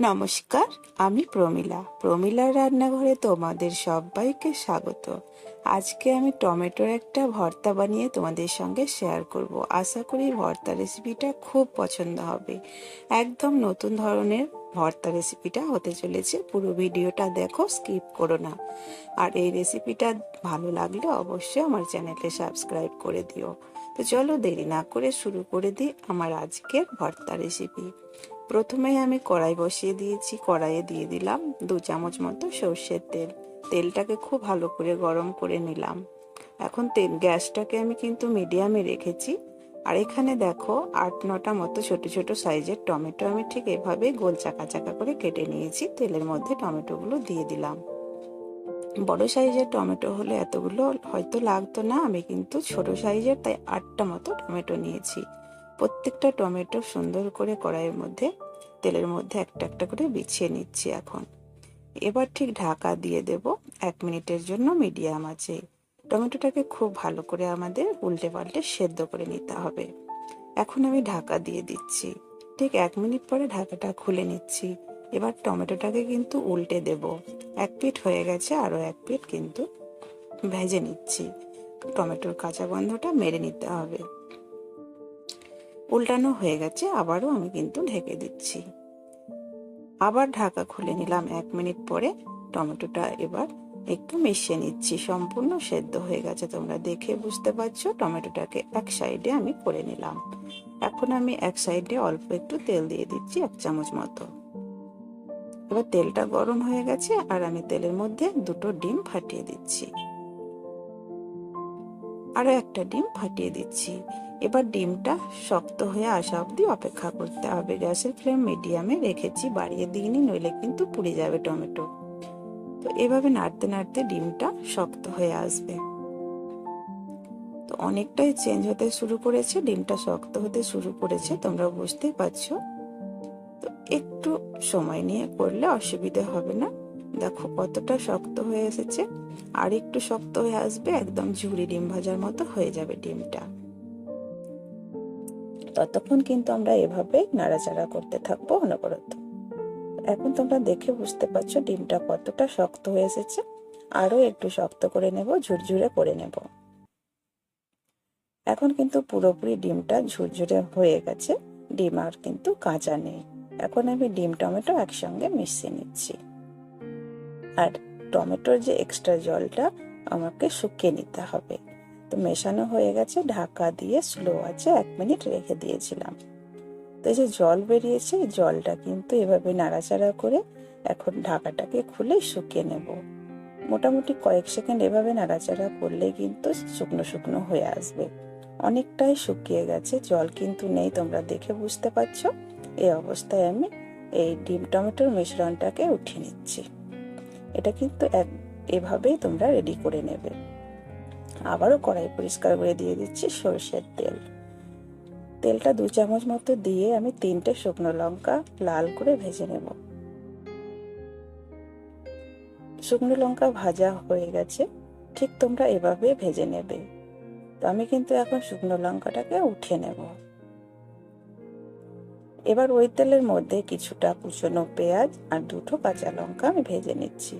নমস্কার, আমি প্রমিলা। প্রমিলার রান্নাঘরে তোমাদের সবাইকে স্বাগত। আজকে আমি টমেটোর একটা ভর্তা বানিয়ে তোমাদের সঙ্গে শেয়ার করব। আশা করি ভর্তা রেসিপিটা খুব পছন্দ হবে। একদম নতুন ধরনের ভর্তা রেসিপিটা হতে চলেছে। পুরো ভিডিওটা দেখো, স্কিপ করো না। আর এই রেসিপিটা ভালো লাগলে অবশ্যই আমার চ্যানেলে সাবস্ক্রাইব করে দিও। তো চলো দেরি না করে শুরু করে দিই আমার আজকের ভর্তা রেসিপি। প্রথমেই আমি কড়াই বসিয়ে দিয়েছি, কড়াইয়ে দিয়ে দিলাম দু চামচ মতো সর্ষের তেল। তেলটাকে খুব ভালো করে গরম করে নিলাম। এখন তেল, গ্যাসটাকে আমি কিন্তু মিডিয়ামে রেখেছি। আর এখানে দেখো আট, নটা মতো ছোট ছোট সাইজের টমেটো আমি ঠিক এভাবে গোল চাকা চাকা করে কেটে নিয়েছি। তেলের মধ্যে টমেটোগুলো দিয়ে দিলাম। বড় সাইজের টমেটো হলে এতগুলো হয়তো লাগতো না, আমি কিন্তু ছোট সাইজের তাই আটটা মতো টমেটো নিয়েছি। প্রত্যেকটা টমেটো সুন্দর করে কড়াইয়ের মধ্যে, তেলের মধ্যে একটা একটা করে বিছিয়ে নিচ্ছি এখন। এবার ঠিক ঢাকা দিয়ে দেব এক মিনিটের জন্য মিডিয়াম আছে টমেটোটাকে খুব ভালো করে আমাদের উল্টে পাল্টে সেদ্ধ করে নিতে হবে। এখন আমি ঢাকা দিয়ে দিচ্ছি। ঠিক এক মিনিট পরে ঢাকাটা খুলে নিচ্ছি। এবার টমেটোটাকে কিন্তু উল্টে দেব। এক পিঠ হয়ে গেছে, আরও এক পিঠ কিন্তু ভেজে নিচ্ছি। টমেটোর কাঁচা গন্ধটা মেরে নিতে হবে। উল্টানো হয়ে গেছে, আবারও আমি কিন্তু ঢেকে দিচ্ছি। আবার ঢাকা খুলে নিলাম এক মিনিট পরে। টমেটোটা এবার একটু মিশিয়ে নিচ্ছি। সম্পূর্ণ সেদ্ধ হয়ে গেছে, তোমরা দেখে বুঝতে পারছ। টমেটোটাকে এক সাইডে আমি করে নিলাম। এখন আমি এক সাইডে অল্প একটু তেল দিয়ে দিচ্ছি, এক চামচ মতো। এবার তেলটা গরম হয়ে গেছে, আর আমি তেলের মধ্যে দুটো ডিম ফাটিয়ে দিচ্ছি। আরও একটা ডিম ফাটিয়ে দিচ্ছি। এবার ডিমটা শক্ত হয়ে আসা অবধি অপেক্ষা করতে হবে। গ্যাসের ফ্লেম মিডিয়ামে রেখেছি, বাড়িয়ে দিইনি, নইলে কিন্তু পুড়ে যাবে টমেটো। তো এভাবে নাড়তে নাড়তে ডিমটা শক্ত হয়ে আসবে। তো অনেকটাই চেঞ্জ হতে শুরু করেছে, ডিমটা শক্ত হতে শুরু করেছে তোমরা বুঝতেই পারছ। তো একটু সময় নিয়ে করলে অসুবিধে হবে না। দেখো, কতটা শক্ত হয়ে এসেছে। আর একটু শক্ত হয়ে আসবে, একদম ঝুড়ি ডিম ভাজার মতো হয়ে যাবে ডিমটা। ততক্ষণ কিন্তু আমরা এভাবে নাড়াচাড়া করতে থাকব অনবরত। এখন তোমরা দেখে বুঝতে পারছ ডিমটা কতটা শক্ত হয়ে এসেছে। আরও একটু শক্ত করে নেব, ঝুরঝুরে করে নেব। এখন কিন্তু পুরোপুরি ডিমটা ঝুরঝুরে হয়ে গেছে। ডিম আর কিন্তু কাঁচা নেই। এখন আমি ডিম, টমেটো একসঙ্গে মিশিয়ে নিচ্ছি। আর টমেটোর যে এক্সট্রা জলটা আমাকে শুকিয়ে নিতে হবে। তো মেশানো হয়ে গেছে, ঢাকা দিয়ে স্লো আছে এক মিনিট রেখে দিয়েছিলাম। তো এই যে জল বেরিয়েছে জলটা কিন্তু এভাবে নাড়াচাড়া করে এখন ঢাকাটাকে খুলে শুকিয়ে নেব। মোটামুটি কয়েক সেকেন্ড এভাবে নাড়াচাড়া করলে কিন্তু শুকনো শুকনো হয়ে আসবে। অনেকটাই শুকিয়ে গেছে, জল কিন্তু নেই, তোমরা দেখে বুঝতে পারছ। এই অবস্থায় আমি এই ডিম টমেটোর মিশ্রণটাকে উঠিয়ে নিচ্ছি। এটা কিন্তু এক, এভাবেই তোমরা রেডি করে নেবে। আবারও কড়াই পরিষ্কার করে দিয়ে দিচ্ছি সরষের তেল। তেলটা দু চামচ মতো দিয়ে আমি তিনটে শুকনো লঙ্কা লাল করে ভেজে নেব। শুকনো লঙ্কা ভাজা হয়ে গেছে, ঠিক তোমরা এভাবে ভেজে নেবে। তো আমি কিন্তু এখন শুকনো লঙ্কাটাকে উঠিয়ে নেব। এবার ওই তেলের মধ্যে কিছুটা কুচনো পেঁয়াজ আর দুটো কাঁচা লঙ্কা আমি ভেজে নিচ্ছি।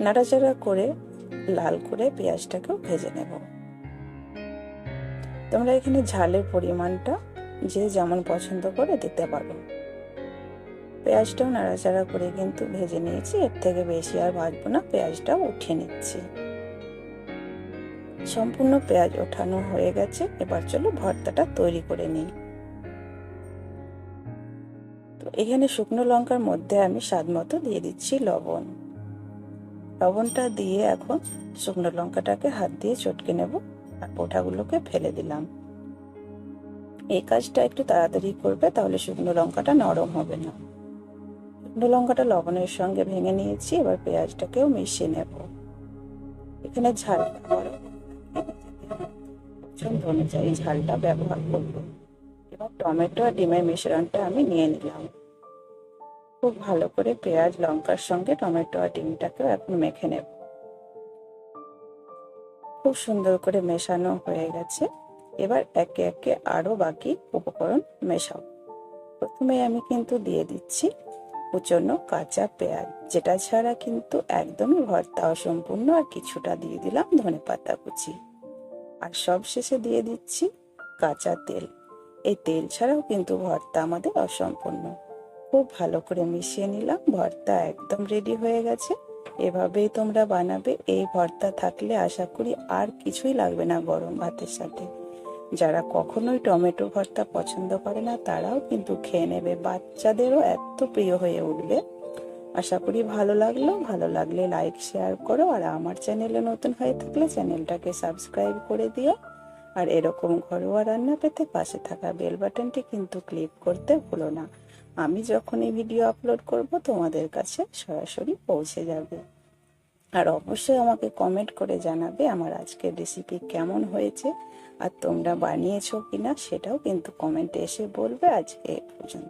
নাড়াচাড়া করে লাল করে পেঁয়াজটাকেও ভেজে নেব। তোমরা এখানে ঝালের পরিমাণটা যে যেমন পছন্দ করে দিতে পারো। পেঁয়াজটাও নাড়াচাড়া করে কিন্তু ভেজে নিয়েছি, এর থেকে বেশি আর ভাজবো না, পেঁয়াজটাও উঠিয়ে নিচ্ছি। সম্পূর্ণ পেঁয়াজ ওঠানো হয়ে গেছে, এবার চলো ভর্তাটা তৈরি করে নিই। এখানে শুকনো লঙ্কার মধ্যে আমি স্বাদ মতো দিয়ে দিচ্ছি লবণ। লবণটা দিয়ে এখন শুকনো লঙ্কাটাকে হাত দিয়ে চটকে নেব আর পোঠাগুলোকে ফেলে দিলাম। এই কাজটা একটু তাড়াতাড়ি করবে, তাহলে শুকনো লঙ্কাটা নরম হবে না। শুকনো লঙ্কাটা লবণের সঙ্গে ভেঙে নিয়েছি, এবার পেঁয়াজটাকেও মিশিয়ে নেব। এখানে ঝালটা পছন্দ অনুযায়ী ঝালটা ব্যবহার করব। এবং টমেটো আর ডিমের মিশ্রণটা আমি নিয়ে নিলাম। খুব ভালো করে পেঁয়াজ, লঙ্কার সঙ্গে টমেটো আর ডিমটাকেও এখন মেখে নেব। খুব সুন্দর করে মেশানো হয়ে গেছে। এবার একে একে আরও বাকি উপকরণ মেশাও। প্রথমে আমি কিন্তু দিয়ে দিচ্ছি কুচনো কাঁচা পেঁয়াজ, যেটা ছাড়া কিন্তু একদমই ভর্তা অসম্পূর্ণ আর কিছুটা দিয়ে দিলাম ধনে পাতা কুচি। আর সব শেষে দিয়ে দিচ্ছি কাঁচা তেল। এই তেল ছাড়াও কিন্তু ভর্তা আমাদের অসম্পূর্ণ। খুব ভালো করে মিশিয়ে নিলাম। ভর্তা একদম রেডি হয়ে গেছে। এভাবেই তোমরা বানাবে। এই ভর্তা থাকলে আশা করি আর কিছুই লাগবে না গরম ভাতের সাথে। যারা কখনোই টমেটো ভর্তা পছন্দ করে না, তারাও কিন্তু খেয়ে নেবে। বাচ্চাদেরও এত প্রিয় হয়ে উঠবে। আশা করি ভালো লাগল। ভালো লাগলে লাইক শেয়ার করো। আর আমার চ্যানেলে নতুন হয়ে থাকলে চ্যানেলটাকে সাবস্ক্রাইব করে দিও। আর এরকম ঘরোয়া রান্না পেতে পাশে থাকা বেল বাটনটি কিন্তু ক্লিক করতে ভুলো না। আমি যখন এই ভিডিও আপলোড করব, তোমাদের কাছে সরাসরি পৌঁছে যাবে। আর অবশ্যই আমাকে কমেন্ট করে জানাবে আমার আজকের রেসিপি কেমন হয়েছে আর তোমরা বানিয়েছো কিনা, সেটাও কিন্তু কমেন্টে এসে বলবে আজকে পর্যন্ত।